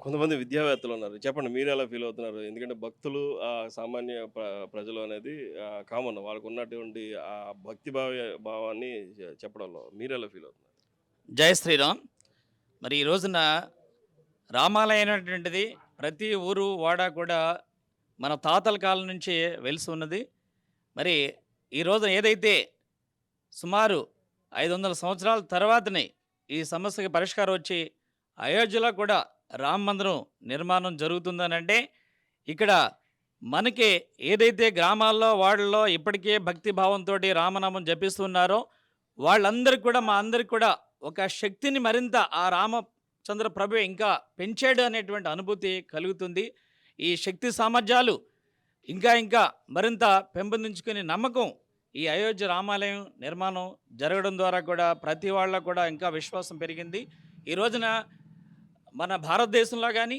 కొంతమంది విద్యావేత్తలు ఉన్నారు. చెప్పండి మీరు ఎలా ఫీల్ అవుతున్నారు? ఎందుకంటే భక్తులు ఆ సామాన్య ప్ర- ప్రజలు అనేది కామన్. వాళ్ళకు ఉన్నటువంటి ఆ భక్తి భావ భావాన్ని చెప్పడంలో మీరు ఎలా ఫీల్ అవుతున్నారు? జయ శ్రీరామ్. మరి ఈ రోజున రామాలయం అనేటువంటిది ప్రతి ఊరు వాడ కూడా మన తాతల కాలం నుంచి వెలిసి ఉన్నది. మరి ఈ రోజున ఏదైతే సుమారు ఐదు వందల సంవత్సరాల తర్వాతనే ఈ సమస్యకి పరిష్కారం వచ్చి అయోధ్యలో కూడా రామ మందిరం నిర్మాణం జరుగుతుందనంటే ఇక్కడ మనకి ఏదైతే గ్రామాల్లో వాళ్ళలో ఇప్పటికే భక్తి భావంతో రామనామం జపిస్తున్నారో వాళ్ళందరికీ కూడా మా అందరికి కూడా ఒక శక్తిని మరింత ఆ రామచంద్ర ప్రభు ఇంకా పెంచాడు అనేటువంటి అనుభూతి కలుగుతుంది. ఈ శక్తి సామర్థ్యాలు ఇంకా ఇంకా మరింత పెంపొందించుకునే నమ్మకం ఈ అయోధ్య రామాలయం నిర్మాణం జరగడం ద్వారా కూడా ప్రతి వాళ్ళ కూడా ఇంకా విశ్వాసం పెరిగింది. ఈ రోజున మన భారతదేశంలో కానీ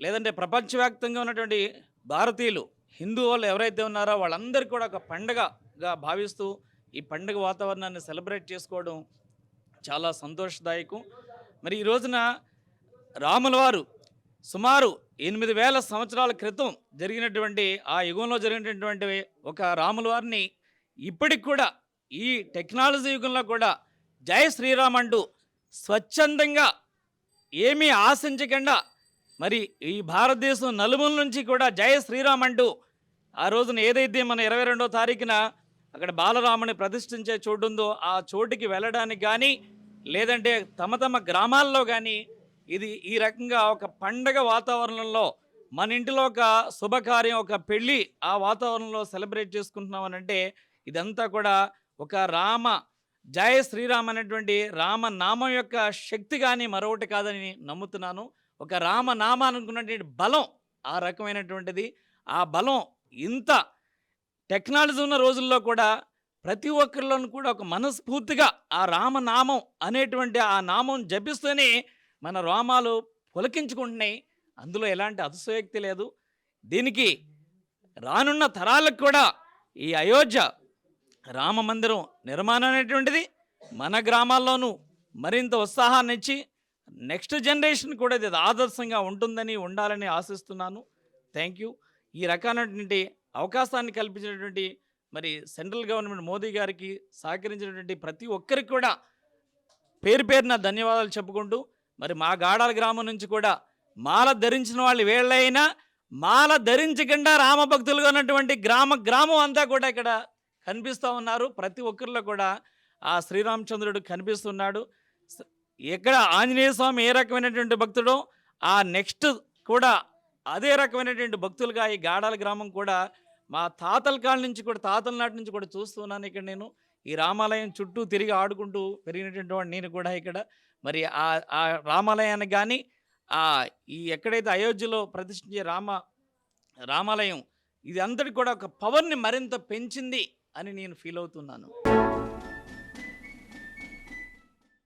లేదంటే ప్రపంచవ్యాప్తంగా ఉన్నటువంటి భారతీయులు హిందూ వాళ్ళు ఎవరైతే ఉన్నారో వాళ్ళందరికీ కూడా ఒక పండగగా భావిస్తూ ఈ పండుగ వాతావరణాన్ని సెలబ్రేట్ చేసుకోవడం చాలా సంతోషదాయకం. మరి ఈ రోజున రాముల వారు సుమారు ఎనిమిది వేల సంవత్సరాల క్రితం జరిగినటువంటి ఆ యుగంలో జరిగినటువంటి ఒక రాముల వారిని ఇప్పటికి కూడా ఈ టెక్నాలజీ యుగంలో కూడా జై శ్రీరామ్ అంటూ స్వచ్ఛందంగా ఏమీ ఆశించకుండా మరి ఈ భారతదేశం నలుమూల నుంచి కూడా జయ శ్రీరామ్ అంటూ ఆ రోజున ఏదైతే మన ఇరవై రెండో తారీఖున అక్కడ బాలరాముని ప్రతిష్ఠించే చోటు ఉందో ఆ చోటుకి వెళ్ళడానికి కానీ లేదంటే తమ తమ గ్రామాల్లో కానీ ఇది ఈ రకంగా ఒక పండగ వాతావరణంలో మన ఇంటిలో ఒక శుభకార్యం ఒక పెళ్ళి ఆ వాతావరణంలో సెలబ్రేట్ చేసుకుంటున్నామనంటే ఇదంతా కూడా ఒక రామ జయ శ్రీరామ్ అనేటువంటి రామనామం యొక్క శక్తి కానీ మరొకటి కాదని నమ్ముతున్నాను. ఒక రామనామా అనుకున్నటువంటి బలం ఆ రకమైనటువంటిది. ఆ బలం ఇంత టెక్నాలజీ ఉన్న రోజుల్లో కూడా ప్రతి ఒక్కరిలోనూ కూడా ఒక మనస్ఫూర్తిగా ఆ రామనామం అనేటువంటి ఆ నామం జపిస్తూనే మన రామాలు పులకించుకుంటున్నాయి. అందులో ఎలాంటి అతిశయోక్తి లేదు. దీనికి రానున్న తరాలకు కూడా ఈ అయోధ్య రామ మందిరం నిర్మాణం అనేటువంటిది మన గ్రామాల్లోనూ మరింత ఉత్సాహాన్ని ఇచ్చి నెక్స్ట్ జనరేషన్ కూడా ఇది ఆదర్శంగా ఉంటుందని ఉండాలని ఆశిస్తున్నాను. Thank you. ఈ రకమైనటువంటి అవకాశాన్ని కల్పించినటువంటి మరి సెంట్రల్ గవర్నమెంట్ మోదీ గారికి సహకరించినటువంటి ప్రతి ఒక్కరికి కూడా పేరు పేరున ధన్యవాదాలు చెప్పుకుంటూ మరి మా గాడాల గ్రామం నుంచి కూడా మాల ధరించిన వాళ్ళు వేళ్ళైనా మాల ధరించకుండా రామభక్తులుగా ఉన్నటువంటి గ్రామ గ్రామం అంతా కూడా ఇక్కడ కనిపిస్తూ ఉన్నారు. ప్రతి ఒక్కరిలో కూడా ఆ శ్రీరామచంద్రుడు కనిపిస్తున్నాడు. ఎక్కడ ఆంజనేయ స్వామి ఏ రకమైనటువంటి భక్తుడో ఆ నెక్స్ట్ కూడా అదే రకమైనటువంటి భక్తులుగా ఈ గాడాల గ్రామం కూడా మా తాతల కాళ్ళ నుంచి కూడా తాతల నాటి నుంచి కూడా చూస్తున్నాను ఇక్కడ నేను. ఈ రామాలయం చుట్టూ తిరిగి ఆడుకుంటూ పెరిగినటువంటి వాడిని నేను కూడా ఇక్కడ. మరి ఆ ఆ రామాలయానికి కానీ ఆ ఈ ఎక్కడైతే అయోధ్యలో ప్రతిష్ఠించే రామ రామాలయం ఇది అంతటి కూడా ఒక పవర్ని మరింత పెంచింది. అని నేను ఫీల్ అవుతున్నాను.